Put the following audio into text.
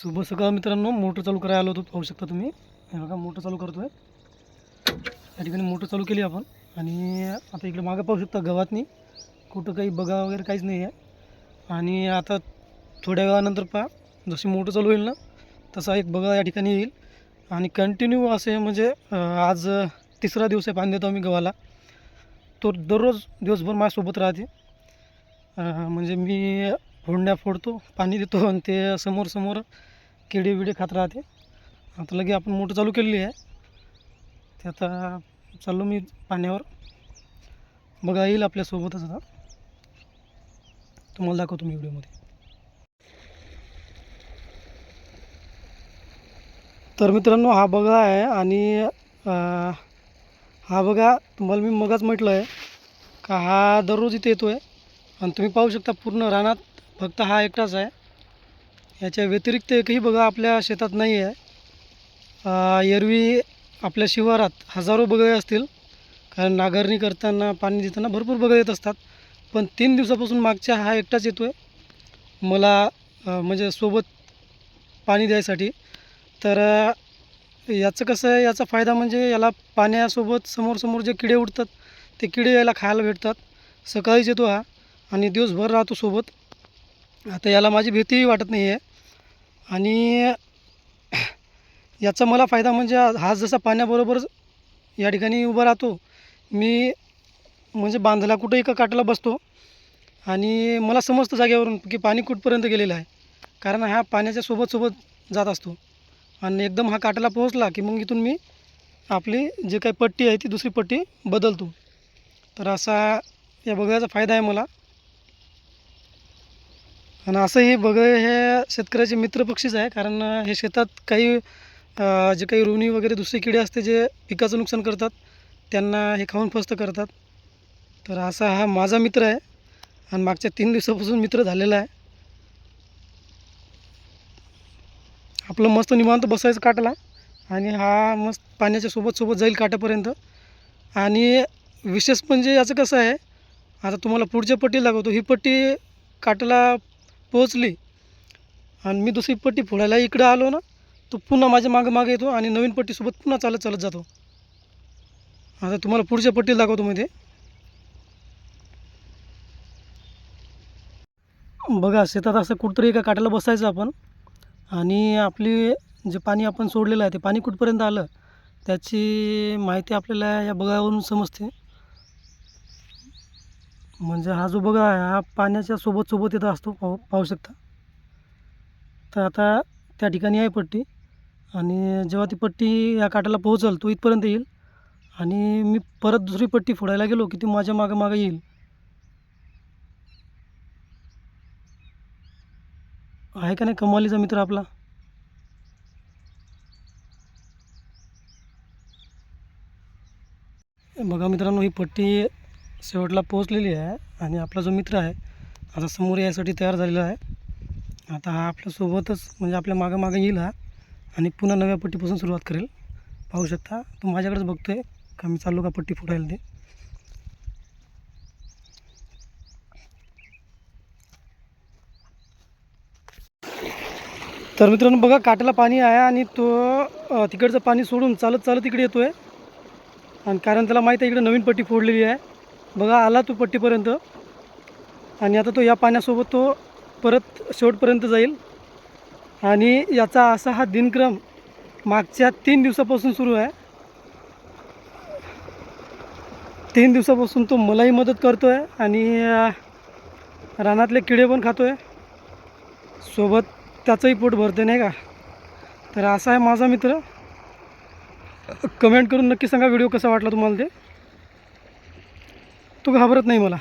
शुभ सकाळ मित्रांनो मोटर चालू करायला आलो होतो पाहू शकता तुम्ही. हे बघा मोटर चालू करतो आहे या ठिकाणी मोटर चालू केली आपण. आणि आता इकडे मागं पाहू शकता गव्हातनी. कुठं काही बघा वगैरे काहीच नाही आहे. आणि आता थोड्या वेळानंतर पहा जशी मोटर चालू होईल ना तसा एक बघा या ठिकाणी येईल. आणि कंटिन्यू असे म्हणजे आज तिसरा दिवस आहे पाणी देतो आम्ही गव्हाला. तो दररोज दिवसभर माझ्यासोबत राहते. म्हणजे मी फोडण्या फोडतो पाणी देतो आणि ते समोर समोर किडे बिडे खात राहते. आता लगे आपण मोटर चालू केलेली आहे. ते आता चाललो मी पाण्यावर. बघा येईल आपल्यासोबतच आता. तुम्हाला दाखवतो मी व्हिडिओमध्ये तर मित्रांनो हा बघा आहे आणि हा बघा तुम्हाला मी मगाच म्हटलं आहे का हा दररोज इथे येतो आहे आणि तुम्ही पाहू शकता पूर्ण रानात फक्त हा एकटाच आहे. याच्या व्यतिरिक्त एकही बघा आपल्या शेतात नाही आहे एरवी आपल्या शिवारात हजारो बगळे असतील. कारण नांगरणी करताना पाणी देताना भरपूर बगळे येत असतात. पण तीन दिवसापासून मागच्या हा एकटाच येतो आहे मला म्हणजे सोबत पाणी द्यायसाठी. तर याचं कसं आहे याचा फायदा म्हणजे याला पाण्यासोबत समोरसमोर जे किडे उडतात ते किडे याला खायला भेटतात. सकाळीच येतो हा आणि दिवसभर राहतो सोबत. आता याला माझी भीतीही वाटत नाही आहे आणि याचा मला फायदा म्हणजे हा जसा पाण्याबरोबर या ठिकाणी उभा राहतो मी म्हणजे बांधला कुठंही का काटाला बसतो. आणि मला समजतं जागेवरून की पाणी कुठपर्यंत गेलेलं आहे. कारण हा पाण्याच्या सोबत सोबत जात असतो. आणि एकदम हा काटाला पोहोचला की मग इथून मी आपली जे काही पट्टी आहे ती दुसरी पट्टी बदलतो. तर असा या बघायचा फायदा आहे मला. आणि असंही बगळे हे शेतकऱ्याचे मित्र पक्षीच आहे कारण हे शेतात काही जे काही रुणी वगैरे दुसरे किडे असते जे पिकाचं नुकसान करतात त्यांना हे खाऊन फस्त करतात. तर असा हा माझा मित्र आहे आणि मागच्या तीन दिवसापासून मित्र झालेला आहे. आपलं मस्त निवांत बसायचं काटला आणि हा मस्त पाण्याच्या सोबत सोबत जाईल काट्यापर्यंत. आणि विशेष म्हणजे याचं कसं आहे आता तुम्हाला पुढच्या पट्टी लागवतो ही पट्टी काटाला पोहोचली. आणि मी दुसरी पट्टी फोडायला इकडं आलो ना तो पुन्हा माझ्या मागं मागे येतो आणि नवीन पट्टीसोबत पुन्हा चालत चालत जातो. आता तुम्हाला पुढच्या पट्टीला दाखवतो मध्ये बघा शेतात असं कुठंतरी एका काटाला बसायचं आपण. आणि आपली जे पाणी आपण सोडलेलं आहे ते पाणी कुठपर्यंत आलं त्याची माहिती आपल्याला या बघावरून समजते. म्हणजे हा जो बघा आहे हा पाण्याच्या सोबत सोबत येत असतो पाहू पाहू शकता. तर आता त्या ठिकाणी आहे पट्टी आणि जेव्हा ती पट्टी या काटाला पोहोचल तो इथपर्यंत येईल. आणि मी परत दुसरी पट्टी फोडायला गेलो की ती माझ्या मागं मागं येईल. आहे का नाही कमालीचा मित्र आपला? बघा मित्रांनो ही पट्टी शेवटला पोहोचलेली आहे आणि आपला जो मित्र आहे आता समोर यासाठी तयार झालेला आहे. आता हा आपल्यासोबतच म्हणजे आपल्या मागं मागं येईल हा आणि पुन्हा नव्या पट्टीपासून सुरुवात करेल. पाहू शकता तो माझ्याकडेच बघतो आहे का मी चाललो का पट्टी फुटायला ते? तर मित्रांनो बघा काटाला पाणी आहे आणि तो तिकडचं पाणी सोडून चालत चालत इकडे येतो आहे आणि कारण त्याला माहीत आहे इकडे नवीन पट्टी फोडलेली आहे. बघा आला तो पट्टीपर्यंत. आणि आता तो या पाण्यासोबत तो परत शेवटपर्यंत जाईल. आणि याचा असा हा दिनक्रम मागच्या तीन दिवसापासून सुरू आहे. तीन दिवसापासून तो मलाही मदत करतो आहे आणि रानातले किडे पण खातो आहे सोबत त्याचंही पोट भरते नाही का? तर असा आहे माझा मित्र. कमेंट करून नक्की सांगा व्हिडिओ कसा वाटला तुम्हाला ते. तो घाबरत नाही मला.